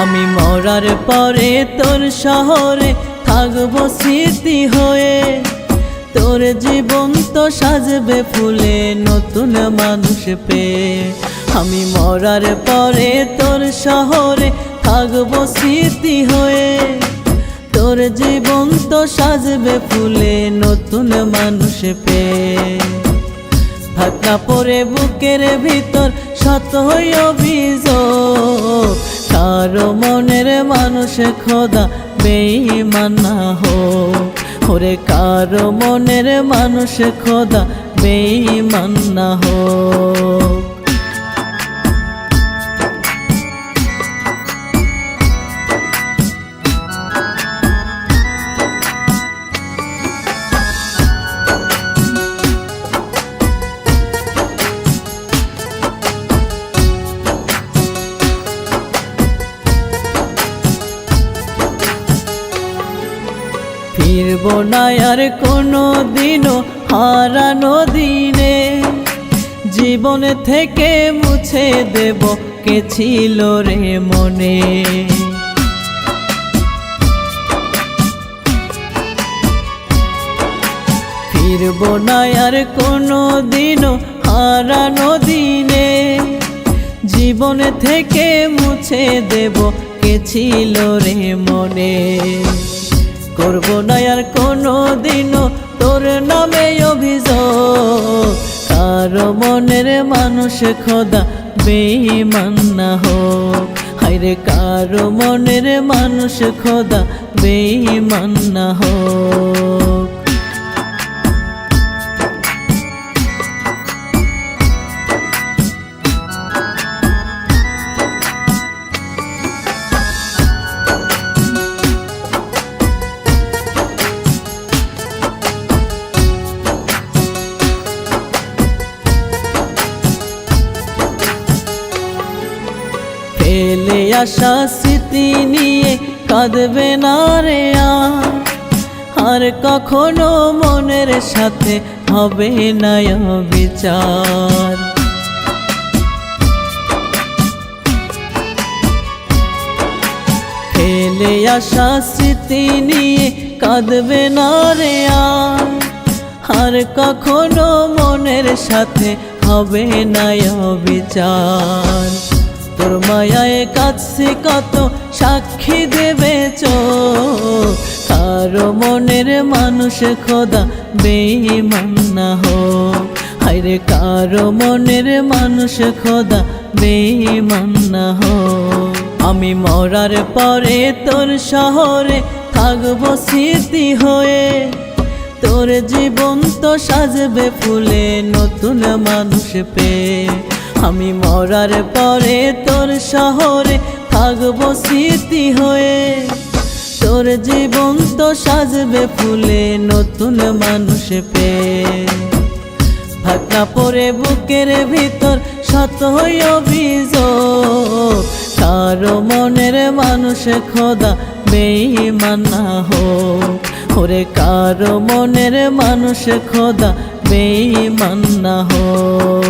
আমি মরার পরে তোর শহরে থাকব স্মৃতি হয়ে। তোর জীবন তো সাজবে ফুলে নতুন মানুষ পেয়ে আমি মরার পরে তোর শহরে থাকব স্মৃতি হয়ে। তোর জীবন তো সাজবে ফুলে নতুন মানুষ পেয়ে ধাক্কা পরে বুকের ভিতর শত অভিযোগ। কারও মনের মানুষ খোদা বেঈমানা হো ওরে কারও মনের মানুষ খোদা বেঈমানা না হোক। ফিরব না আর কোনো দিনও হারানো দিনে জীবন থেকে মুছে দেব কে ছিল রে মনে। ফিরব না আর কোনো দিনও হারানো দিনে জীবন থেকে মুছে দেব কে ছিল রে মনে। করব না আর কোনো দিনও তোর নামে অভিযোগ। কারও মনের মানুষ খোদা বেঈমান না হোক। হায়রে, কারও মনের মানুষ খোদা বেঈমান না হোক। আসা স্মৃতি নিয়ে কাঁদবে না রে আর। কখনো মনের সাথে হবে না বিচার ফেলে আসা স্মৃতি নিয়ে কাঁদবে না রে। আর কখনো মনের সাথে হবে না বিচার তোর মায়ায় কাছে কত সাক্ষী দেবে চোখ কারও মনের মানুষ খোদা বেঈমান না হোক হায়রে, কারও মনের মানুষ খোদা বেঈমান না হোক আমি মরার পরে তোর শহরে থাকব স্মৃতি হয়ে। তোর জীবন তো সাজবে ফুলে নতুন মানুষ পেয়ে। আমি মরার পরে তোর শহরে থাকব স্মৃতি হয়ে। তোর জীবন তো সাজবে ফুলে নতুন মানুষ পেয়ে ধাক্কা পরে বুকের ভিতর শত অভিযোগ। কারও মনের মানুষ খোদা বেঈমান না হোক। ওরে কারও মনের মানুষ খোদা বেঈমান না হোক।